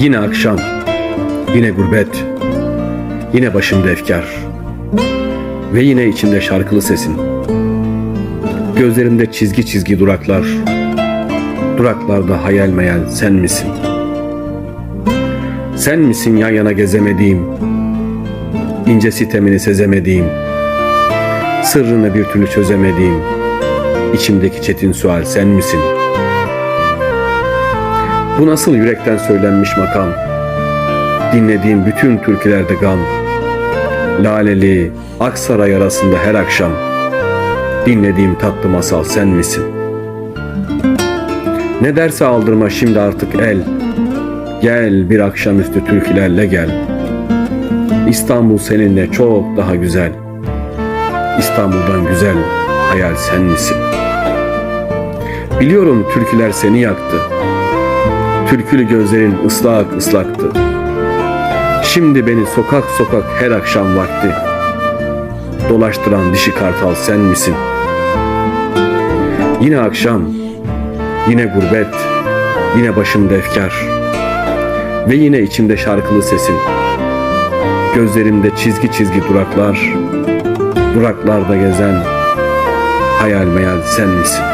Yine akşam, yine gurbet, yine başımda efkar ve yine içimde şarkılı sesin. Gözlerimde çizgi çizgi duraklar, duraklarda hayal meyal sen misin? Sen misin yan yana gezemediğim, ince sitemini sezemediğim, sırrını bir türlü çözemediğim, içimdeki çetin sual sen misin? Bu nasıl yürekten söylenmiş makam? Dinlediğim bütün türkülerde gam. Laleli, Aksaray arasında her akşam. Dinlediğim tatlı masal sen misin? Ne derse aldırma şimdi artık el. Gel bir akşamüstü türkülerle gel. İstanbul seninle çok daha güzel. İstanbul'dan güzel hayal sen misin? Biliyorum türküler seni yaktı. Türkülü gözlerin ıslak ıslaktı. Şimdi beni sokak sokak her akşam vakti. Dolaştıran dişi kartal sen misin? Yine akşam, yine gurbet, yine başımda efkar. Ve yine içimde şarkılı sesin. Gözlerimde çizgi çizgi duraklar, duraklarda gezen hayal meyal sen misin?